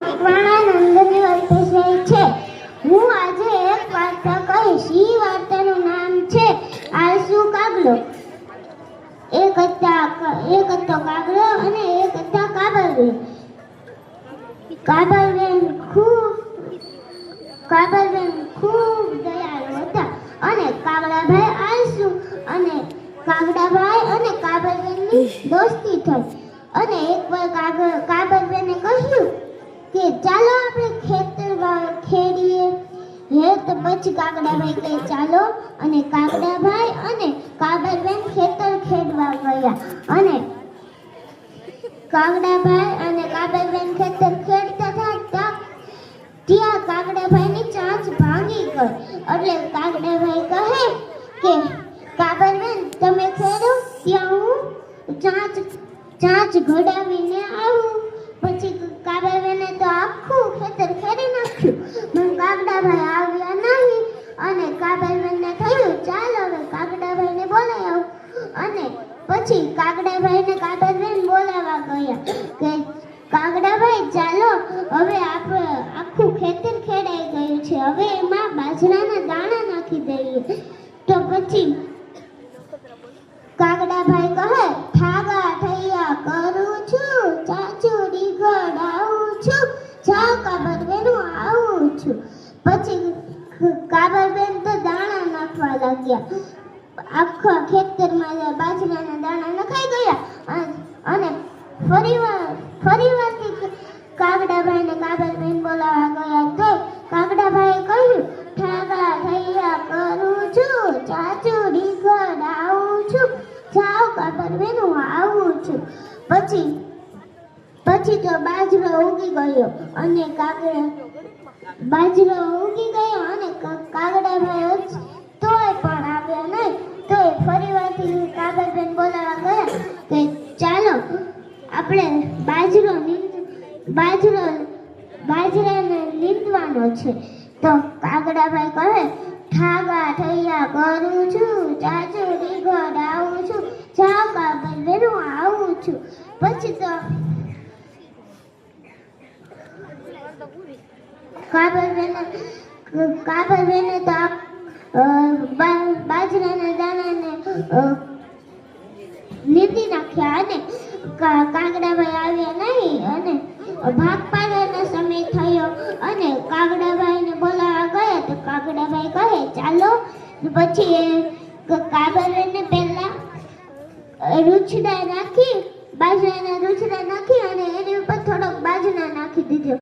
વાણાનંદની અલ્પેશભાઈ છે. હું આજે એક વાર્તા કહીશ. ઈ વાર્તાનું નામ છે આળસુ કાગડો. એક હતા એક હતો કાગડો અને એક હતા કાબરબેન કાબરબેન ખૂબ કાબરબેન ખૂબ દયાળુ હતા. અને કાગડાભાઈ આળસુ અને કાગડાભાઈ અને કાબરબેનની દોસ્તી થઈ. અને તો પછી કાગડાભાઈ કહે, ચાલો. અને કાગડાભાઈ અને કાબરબેન ખેતર ખેડવા ગયા. અને કાગડાભાઈ અને કાબરબેન ખેતર ખેડતા હતા ત્યાં કાગડાભાઈની ચાંચ ભાંગી ગઈ. એટલે કાગડાભાઈ કહે કે કાબરબેન તમે ખેડો, ત્યાં હું ચાંચ ચાંચ ઘડાવીને આવું. અને પછી કાગડાભાઈને કાગડાબેન બોલાવવા ગયા કે, કાગડાભાઈ, ચાલો, હવે આખું ખેતર ખેડાઈ ગયું છે. હવે એમાં બાજરાના દાણા નાખી દઈએ. તો પછી કાગડાભાઈ કહે ઠાગા ઠૈયા કરું છું, ચાચુડી આવું છું, જાઓ કાબરબેન હું આવું છું. પછી કાબરબેન તો દાણા નાખવા લાગ્યા. આખા ખેતરમાં બાજરાના દાણા નખાઈ ગયા. અને- ફરીવાર, ફરીવારથી કાગડાભાઈ ને કાગડબેન બોલાવવા ગયા તો કાગડાભાઈએ કહ્યું, ઠાગા થયા કરું છું ચાચુડી આવું છું, જાઓ કાગડબેન હું આવું છું. પછી પછી તો બાજરો ઉગી ગયો અને કાગડા બાજરો ઉગી ગયો અને બાજરો બાજરો બાજરાને નીંદવાનો છે. તો કાગડાભાઈ કહે ઠાગા ઠૈયા કરું છું ચાચુ રીગડ આવું છું કાગળબેન હું આવું છું. પછી તો કાબરબેને કાબરબેને તો બાજરાના દાણાને અ, નાખ્યા અને કાગડાભાઈ આવ્યા નહીં અને ભાગ પાડવાનો સમય થયો અને કાગડાભાઈને બોલાવા ગયા તો કાગડાભાઈ કહે, ચાલો. પછી કાગડાને પહેલા રૂછડા નાખી, બાજરાના રૂછડા નાખી અને એની ઉપર થોડોક બાજરા નાખી દીધો.